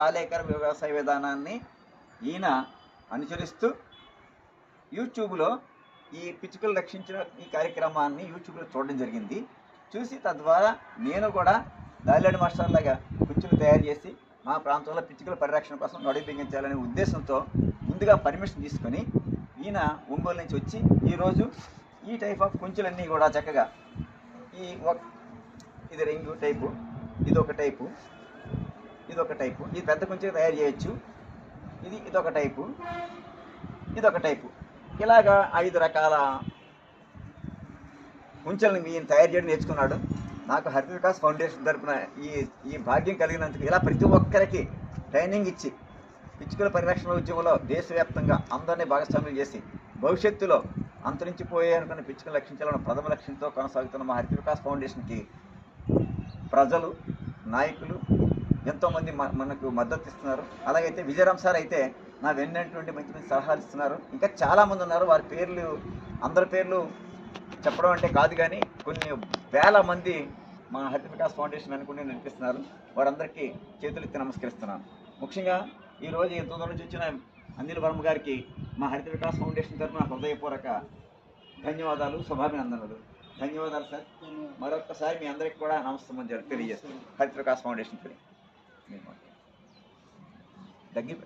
పాలేకర వ్యవసాయ విధానాన్ని ఈయన అనుసరిస్తూ యూట్యూబ్లో ఈ పిచ్చుకలు రక్షించిన ఈ కార్యక్రమాన్ని యూట్యూబ్లో చూడడం జరిగింది. చూసి తద్వారా నేను కూడా దాలిలాడి మాస్టర్ లాగా కుచ్చులు తయారు చేసి మా ప్రాంతంలో పిచ్చుకల పరిరక్షణ కోసం నడుగు బిగించాలనే ఉద్దేశంతో ముందుగా పర్మిషన్ తీసుకొని ఈయన ఒంగోలు నుంచి వచ్చి ఈరోజు ఈ టైప్ ఆఫ్ కుంచులన్నీ కూడా చక్కగా ఈ ఒక- ఇది రింగు టైపు ఇది ఒక టైపు. ఇది ఒక టైపు. ఇది పెద్ద కొంచెం తయారు చేయొచ్చు. ఇది ఇదొక టైపు. ఇదొక టైపు. ఇలాగా ఐదు రకాల కుంచెలను ఈయన తయారు చేయడం నేర్చుకున్నాడు. నాకు హరిత వికాస్ ఫౌండేషన్ తరపున ఈ ఈ భాగ్యం కలిగినందుకు ఇలా ప్రతి ఒక్కరికి ట్రైనింగ్ ఇచ్చి పిచ్చుకల పరిరక్షణ ఉద్యమంలో దేశవ్యాప్తంగా అందరినీ భాగస్వామ్యం చేసి భవిష్యత్తులో అంతరించిపోయే అనుకున్న పిచ్చుకలు రక్షించాలన్న ప్రథమ లక్ష్యంతో కొనసాగుతున్న మా హరిత వికాస్ ఫౌండేషన్కి ప్రజలు నాయకులు ఎంతోమంది మ- మనకు మద్దతు ఇస్తున్నారు అలాగైతే విజయరామ్ సార్ అయితే నా వెన్నటువంటి మంచి మంచి సలహాలు ఇస్తున్నారు. ఇంకా చాలామంది ఉన్నారు. వారి పేర్లు అందరి పేర్లు చెప్పడం అంటే కాదు కానీ కొన్ని వేల మంది మా హరిత వికాస్ ఫౌండేషన్ అనుకుని నడిపిస్తున్నారు. వారందరికీ చేతులు ఎత్తి నమస్కరిస్తున్నాను. ముఖ్యంగా ఈరోజు దూరం నుంచి వచ్చిన అనిల్ వర్మ గారికి మా హరిత వికాస్ ఫౌండేషన్ తరఫున హృదయపూర్వక ధన్యవాదాలు శుభాభినందనలు. ధన్యవాదాలు సార్. మరొక్కసారి మీ అందరికి కూడా నమస్కారం తెలియజేస్తాను హరిత వికాస్ ఫౌండేషన్ పేరు దగ్గర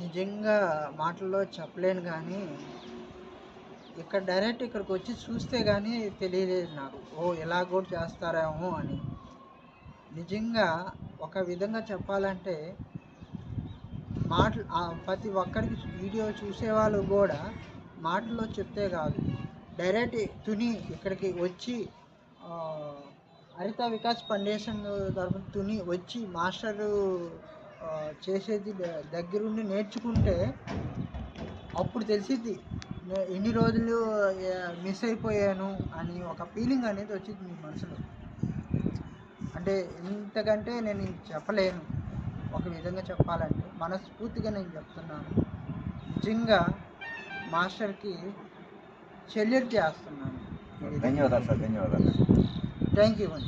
నిజంగా మాటల్లో చెప్పలేను కానీ ఇక్కడ డైరెక్ట్ ఇక్కడికి వచ్చి చూస్తే కానీ తెలియలేదు నాకు. ఓ ఇలా కూడా చేస్తారేమో అని. నిజంగా ఒక విధంగా చెప్పాలంటే మాటలు ప్రతి ఒక్కరికి వీడియో చూసేవాళ్ళు కూడా మాటల్లో చెప్తే కాదు. డైరెక్ట్ తుని ఇక్కడికి వచ్చి హరిత వికాస్ ఫౌండేషన్ తరఫున వచ్చి మాస్టరు చేసేది ద- దగ్గరుండి నేర్చుకుంటే అప్పుడు తెలిసిద్ది ఎన్ని రోజులు మిస్ అయిపోయాను అని ఒక ఫీలింగ్ అనేది వచ్చింది మీ మనసులో. అంటే ఇంతకంటే నేను చెప్పలేను ఒక విధంగా చెప్పాలంటే మనస్ఫూర్తిగా నేను చెప్తున్నాను. నిజంగా మాస్టర్కి చెల్లెలు చేస్తున్నాను. ధన్యవాదాలు సార్ ధన్యవాదాలు. thank you